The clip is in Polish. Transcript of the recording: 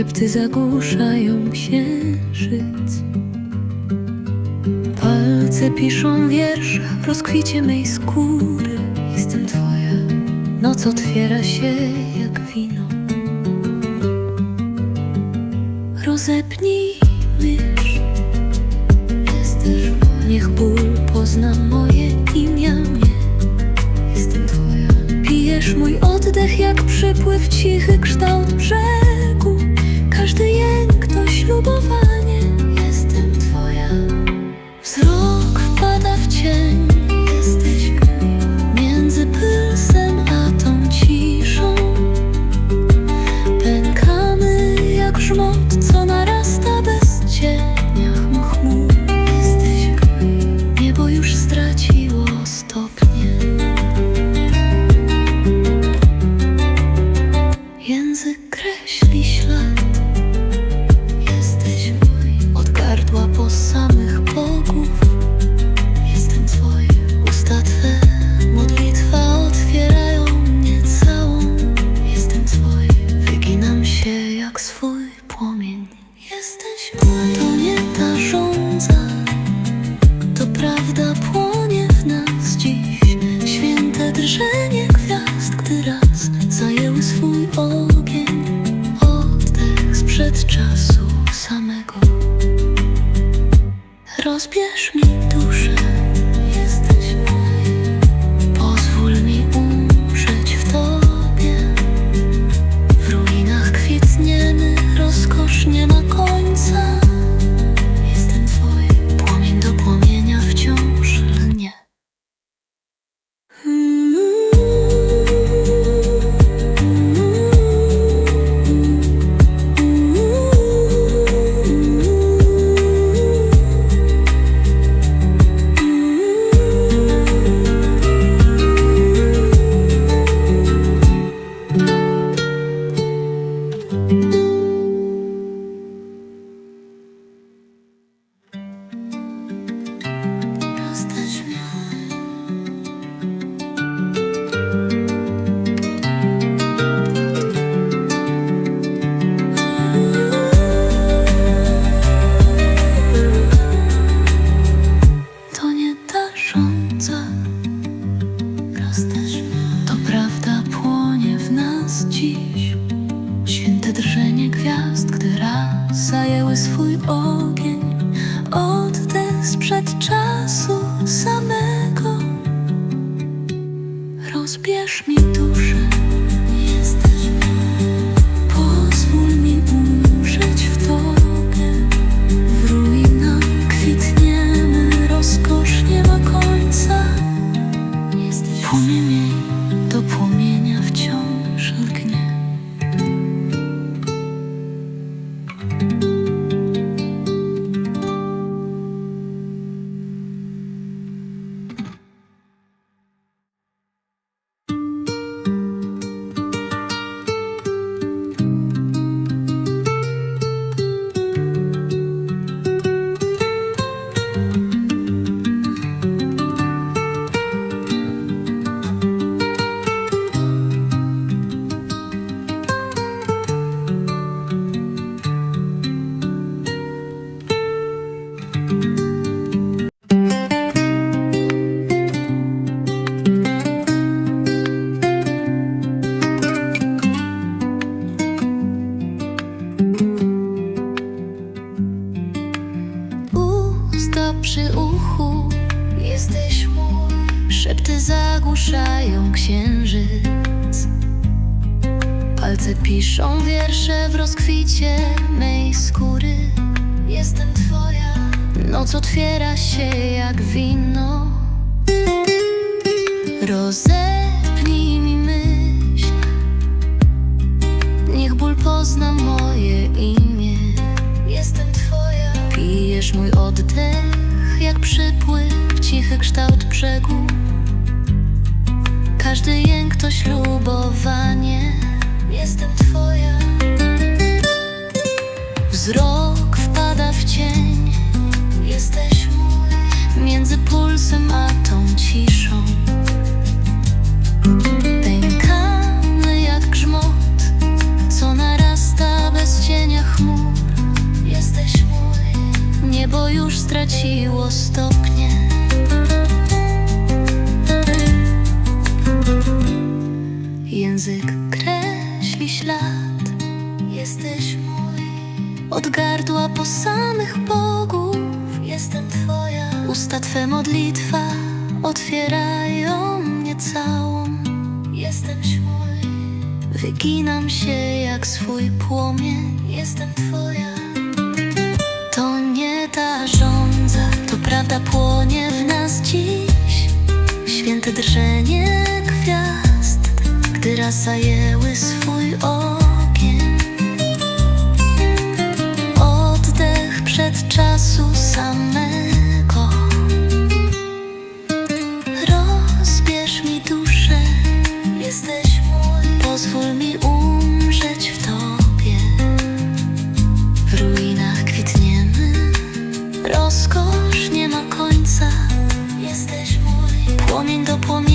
Szepty zagłuszają księżyc. Palce piszą wiersze w rozkwicie mej skóry. Jestem twoja, noc otwiera się jak wino. Rozepnij mysz Jesteś Niech ból pozna moje imię. Jestem twoja. Pijesz mój oddech jak przypływ Cichy kształt brzegu Drżenie gwiazd Gdy raz zajęły swój ogień Oddech sprzed czasu samego. Rozbierz mi zagłuszają księżyc. Palce piszą wiersze w rozkwicie mej skóry. Jestem twoja Noc otwiera się jak wino. Rozepnij mi myśl. Niech ból pozna moje imię. Jestem twoja. Pijesz mój oddech jak przypływ Cichy kształt brzegu gdy jęk to ślubowanie. Jestem twoja. Wzrok wpada w cień. Jesteś mój. Między pulsem a tą ciszą. Pękamy jak grzmot Co narasta bez cienia chmur. Jesteś mój. Niebo już straciło stopnie. Język kreśli ślad, jesteś mój. Od gardła po samych bogów jestem twoja. Usta twe modlitwa otwierają mnie całą. Jesteś mój. Wyginam się jak swój płomień, jestem twoja. To nie ta żądza, to prawda płonie w nas dziś. Święte drżenie gwiazd, zajęły swój ogień. Oddech przed czasu samego. Rozbierz mi duszę, jesteś mój. Pozwól mi umrzeć w Tobie. W ruinach kwitniemy. Rozkosz nie ma końca. Jesteś mój. Płomień do płomienia